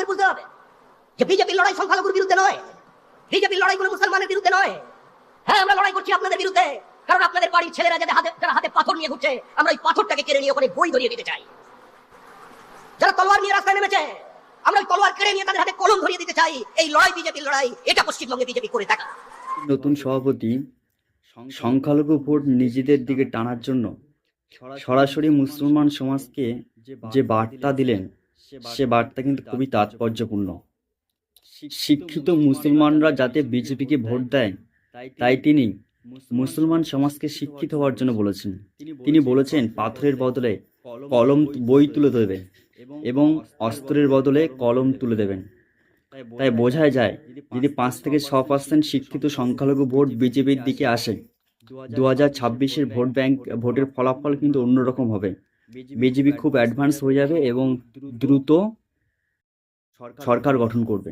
আমাদের বুঝতে হবে যে বিজেপির লড়াই সংখ্যালঘুর বিরুদ্ধে নয়। বিজেপির লড়াই কোনো মুসলমানের বিরুদ্ধে নয়। হ্যাঁ আমরা লড়াই করছি আপনাদের বিরুদ্ধে, কারণ আপনাদের বাড়ির ছেলেরা যাদের হাতে, যারা হাতে পাথর নিয়ে ঘুরছে, আমরা ওই পাথরটাকে কেড়ে নিয়ে ওখানে বই ধরিয়ে দিতে চাই। যারা তলোয়ার নিয়ে রাস্তায় নেমেছে, আমরা ওই তলোয়ার কেড়ে নিয়ে তাদের হাতে কলম ধরিয়ে দিতে চাই। এই লড়াই বিজেপির লড়াই, এটা পশ্চিমবঙ্গে বিজেপি করে থাকা নতুন সভাপতি, সংখ্যালঘু ভোট নিজেদের দিকে টানার জন্য সরাসরি মুসলমান সমাজকে যে বার্তা দিলেন সে বার্তা কিন্তু খুবই তাৎপর্যপূর্ণ। শিক্ষিত মুসলমানরা যাতে বিজেপিকে ভোট দেয় তাই তিনি মুসলমান সমাজকে শিক্ষিত হওয়ার জন্য বলেছেন। তিনি বলেছেন পাথরের বদলে কলম বই তুলে দেবে এবং অস্ত্রের বদলে কলম তুলে দেবেন। তাই বোঝাই যায় যদি পাঁচ থেকে ছ পার্সেন্ট শিক্ষিত সংখ্যালঘু ভোট বিজেপির দিকে আসে দু হাজার ছাব্বিশের ভোট ব্যাংক ভোটের ফলাফল কিন্তু অন্যরকম হবে। বিজেপি খুব অ্যাডভান্স হয়ে যাবে এবং দ্রুত সরকার গঠন করবে।